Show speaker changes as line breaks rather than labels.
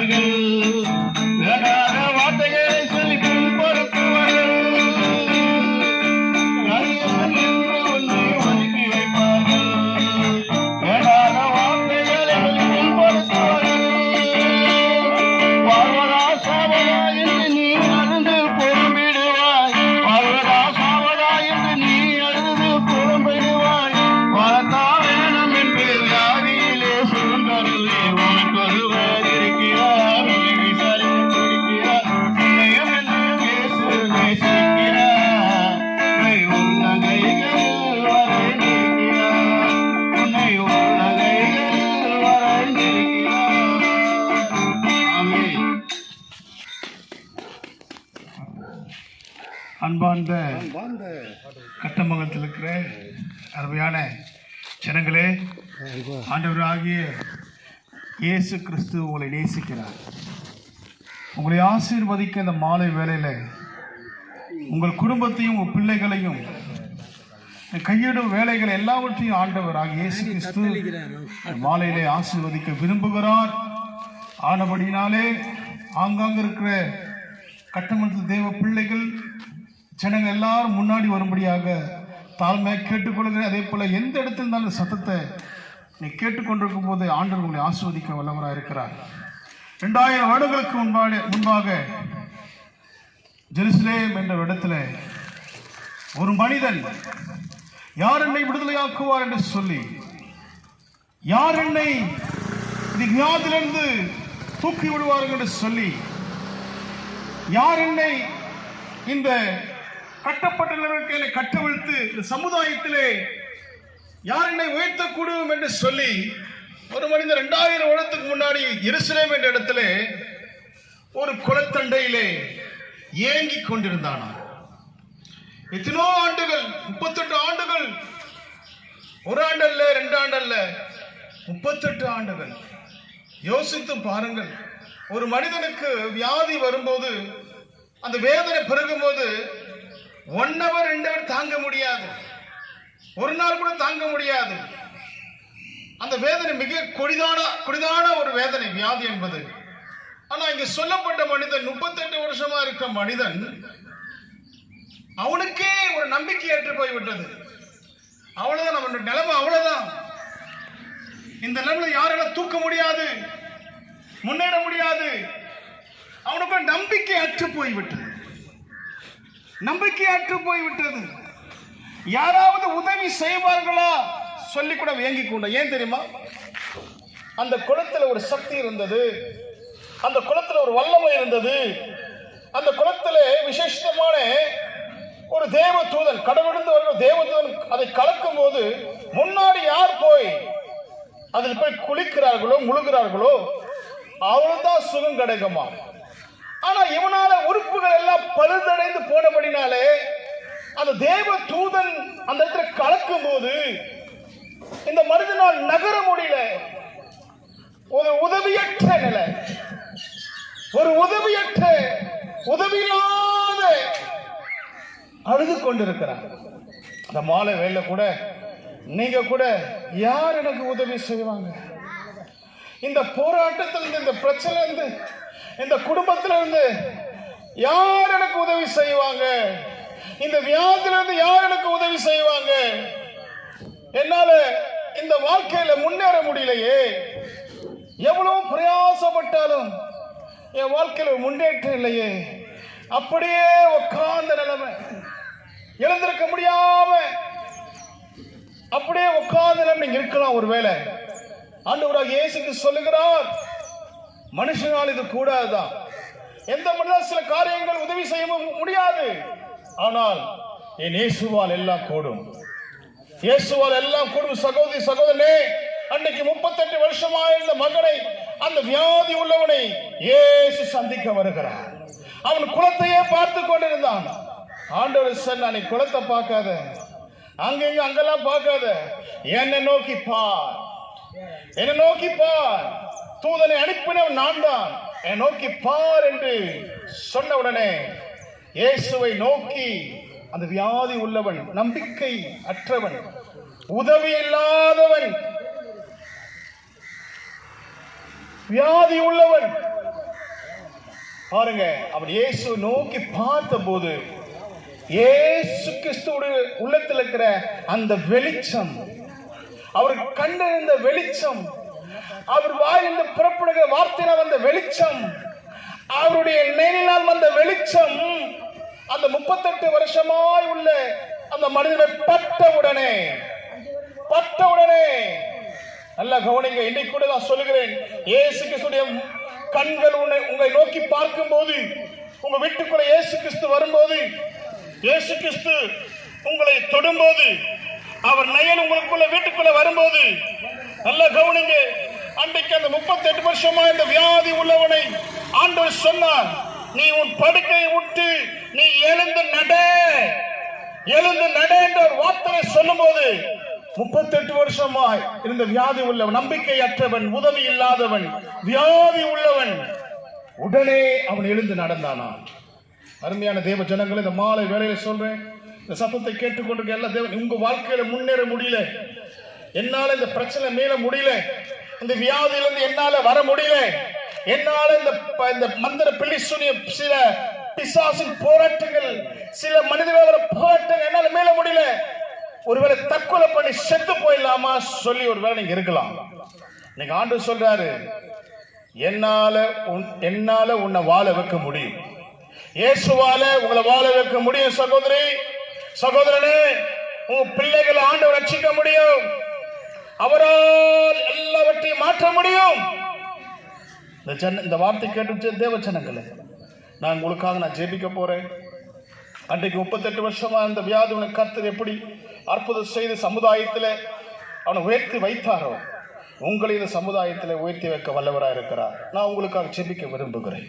மகள்
அன்பார்ந்த
கட்டமங்கலத்தில் இருக்கிற அருமையான ஜனங்களே ஆண்டவராகிய இயேசு கிறிஸ்து உங்களை நேசிக்கிறார். உங்களை ஆசீர்வதிக்க இந்த மாலை வேளையில் உங்கள் குடும்பத்தையும் உங்கள் பிள்ளைகளையும் கையிடும் வேலைகள் எல்லாவற்றையும் ஆண்டவராகிய இயேசு கிறிஸ்து மாலையிலே ஆசீர்வதிக்க விரும்புகிறார். ஆனபடினாலே ஆங்காங்க இருக்கிற கட்டமன்ற தேவ பிள்ளைகள் ஜனங்கள் எல்லாரும் முன்னாடி வரும்படியாக தாழ்மையாக கேட்டுக்கொள்கிறேன். அதே போல எந்த இடத்துல இருந்தாலும் சத்தத்தை நீ கேட்டுக்கொண்டிருக்கும் போது ஆண்டவர் உங்களை ஆஸ்வதிக்க வல்லவராக இருக்கிறார். ரெண்டாயிரம் வருடங்களுக்கு முன்பாக முன்பாக ஜெருசலேம் என்ற இடத்துல ஒரு மனிதன் யார் என்னை விடுதலையாக்குவார் என்று சொல்லி யார் என்னை இந்த தூக்கி விடுவார்கள் என்று சொல்லி யார் என்னை இந்த கட்டப்பட்ட நிலைமைக்கு என்னை கட்டவிழ்த்து இந்த சமுதாயத்திலே யார் என்னை உயர்த்தக்கூடும் என்று சொல்லி ஒரு மனிதன் ரெண்டாயிரம் வருடத்துக்கு முன்னாடி எருசலேம் என்ற இடத்துல ஒரு குளத்தண்டையிலே ஏங்கிக் கொண்டிருந்தானா எத்தனோ ஆண்டுகள் முப்பத்தெட்டு ஆண்டுகள். ஒரு ஆண்டல்ல ரெண்டு ஆண்டல்ல. முப்பத்தெட்டு ஆண்டுகள். யோசித்து பாருங்கள் ஒரு மனிதனுக்கு வியாதி வரும்போது அந்த வேதனை பெருகும்போது ஒன் ஹவர் ரெண்டு ஹவர் தாங்க முடியாது. ஒரு நாள் கூட தாங்க முடியாது. அந்த வேதனை மிக கொடிதான கொடிதான ஒரு வேதனை வியாதி என்பது. ஆனால் இங்கே சொல்லப்பட்ட மனிதன் முப்பத்தெட்டு வருஷமா இருக்க மனிதன் அவனுக்கே ஒரு நம்பிக்கை ஏற்று போய்விட்டது. அவ்வளோதான் நம்ம நிலைமை அவ்வளோதான் இந்த நிலைமையில யாரால தூக்க முடியாது முன்னேற முடியாது. அவனுக்கு நம்பிக்கை அற்று போய்விட்டது. நம்பிக்கை அற்று போய்விட்டது. யாராவது உதவி செய்வார்களா? சொல்லி கூட வேங்கி கொண்டோம் ஏன் தெரியுமா? அந்த குளத்துல ஒரு சக்தி இருந்தது. அந்த குளத்துல ஒரு வல்லமை இருந்தது. அந்த குளத்துல விசேஷமான ஒரு தேவ தூதன் கடவுளிருந்து வருகிற தேவ தூதன் அதை கலக்கும் போது முன்னாடி யார் போய் அதில் போய் குளிக்கிறார்களோ முழுகிறார்களோ அவ்வளோதான் சுகம் கிடைக்குமா ஆனா இவனால உறுப்புகள் எல்லாம் பழுதடைந்து போனபடினாலே அந்த தேவ தூதன் அந்த இடத்துல கலக்கும் போது இந்த மனிதனால் நகர முடியல. ஒரு உதவியற்ற நிலை. ஒரு உதவியற்ற உதவியில்லாத அழுது கொண்டிருக்கிறார். அந்த மாலை வேலை கூட நீங்க கூட யார் எனக்கு உதவி செய்வாங்க? இந்த போராட்டத்திலிருந்து இந்த பிரச்சனை இருந்து இந்த குடும்பத்துல இருந்து யார் எனக்கு உதவி செய்வாங்க? இந்த வியாதியில இருந்து யார் எனக்கு உதவி செய்வாங்க? என்னால இந்த வாழ்க்கையில முன்னேற முடியலையே. எவ்வளவு பிரயாசப்பட்டாலும் என் வாழ்க்கையில முன்னேற்றம் இல்லையே. அப்படியே உட்கார்ந்த நிலைமை. எழுந்திருக்க முடியாம அப்படியே உட்கார்ந்த நிலைமை இருக்கலாம் ஒருவேளை. ஆண்டவராக இயேசுக்கு சொல்லுகிறார். மனுஷனால் இது கூடாதுதான். எந்த மனிதர் சில காரியங்கள் உதவி செய்ய முடியாது. ஆனால் என் இயேசுவால் எல்லாம் கூடும். இயேசுவால் எல்லாம் கூடும். சகோதரி சகோதரனே அன்னைக்கு முப்பத்தெட்டு வருஷமா இருந்த மகனை அந்த வியாதி உள்ளவனை இயேசு சந்திக்க வருகிறார். அவன் குளத்தையே பார்த்து கொண்டிருந்தான். ஆண்டவர் சொன்ன நீ குளத்தை பார்க்காத. அங்கங்க அங்கெல்லாம் பார்க்காத. என்னை நோக்கி பார். என்னை நோக்கி பார். தூதனை அனுப்பினவன் நான் தான் என்னை நோக்கி பார் என்று சொன்ன உடனே இயேசுவை நோக்கி அந்த வியாதி உள்ளவன் நம்பிக்கை அற்றவன் உதவி இல்லாதவன் வியாதி உள்ளவன். பாருங்க அவன் இயேசு நோக்கி பார்த்த போது ஏசு கிறிஸ்துவோட உள்ளத்தில் இருக்கிற அந்த வெளிச்சம் அவர் கண்டறிந்த வெளிச்சம் அவர் வாயிலிருந்து புறப்படுகிற வார்த்தையில வந்த வெளிச்சம் அவருடைய நேரினால் வந்த வெளிச்சம் அந்த முப்பத்தெட்டு வருஷமாய் உள்ள அந்த மனிதனை பட்ட உடனே பட்ட உடனே நல்லா கவனிங்க இன்னைக்கு கூட நான் சொல்லுகிறேன் ஏசு கிறிஸ்துடைய கண்கள் உன்னை உங்களை நோக்கி பார்க்கும் போது உங்க வீட்டுக்குள்ள இயேசு கிறிஸ்து வரும்போது இயேசு கிறிஸ்து உங்களை தொடும்போது அவர் நயன் உங்களுக்குள்ள வீட்டுக்குள்ள வரும்போது நல்லா கவனிங்க. அன்றைக்கு அந்த முப்பத்தெட்டு வருஷமா இந்த வியாதி உள்ளவனை ஆண்டவர் சொன்னார் நீ உன் படுக்கையை விட்டு நீ எழுந்து நட. எழுந்து நட என்ற ஒரு வார்த்தையை சொல்லும்போது முப்பத்தெட்டு வருஷமாய் இருந்த வியாதி உள்ளவன் நம்பிக்கையற்றவன் உதவி இல்லாதவன் வியாதி உள்ளவன் உடனே அவன் எழுந்து நடந்தானா? அருமையான தேவ ஜனங்களை இந்த மாலை வேலையில சொல்றேன். இந்த சத்தத்தை கேட்டுக்கொண்டிருக்க எல்லா தேவன் உங்க வாழ்க்கையில முன்னேற முடியல. என்னால இந்த பிரச்சனை மேல முடியல. இந்த வியாதியிலிருந்து என்னால வர முடியல. என்னால இந்த ப- இந்த மந்திர பிள்ளிசுனிய சில பிசாசின் போராட்டங்கள் சில மனிதர்களோட போராட்டங்கள் என்னால மேல முடியல. ஒருவேளை தற்கொலை பண்ணி செத்து போயிடலாமா சொல்லி ஒருவேளை நீங்க இருக்கலாம். நீங்க ஆண்டு சொல்றாரு என்னால உன்- என்னால உன்னை வாழ வைக்க முடியும். இயேசுவால உங்களை வாழ வைக்க முடியும் சகோதரி. சகோதரனே உங்க பிள்ளைகளை ஆண்டு ரட்சிக்க முடியும். அவரால் எல்லாவற்றையும் மாற்ற முடியும். இந்த ஜன இந்த வார்த்தை கேட்டு தேவச்சனங்களை நான் உங்களுக்காக நான் ஜெபிக்க போறேன். அன்றைக்கு முப்பத்தெட்டு வருஷமா அந்த வியாதி உனக்கு கர்த்தர் எப்படி அற்புதம் செய்து சமுதாயத்தில் அவனை உயர்த்தி வைத்தாரோ உங்களை இந்த சமுதாயத்தில் உயர்த்தி வைக்க வல்லவராக இருக்கிறார் நான் உங்களுக்காக ஜெபிக்க விரும்புகிறேன்.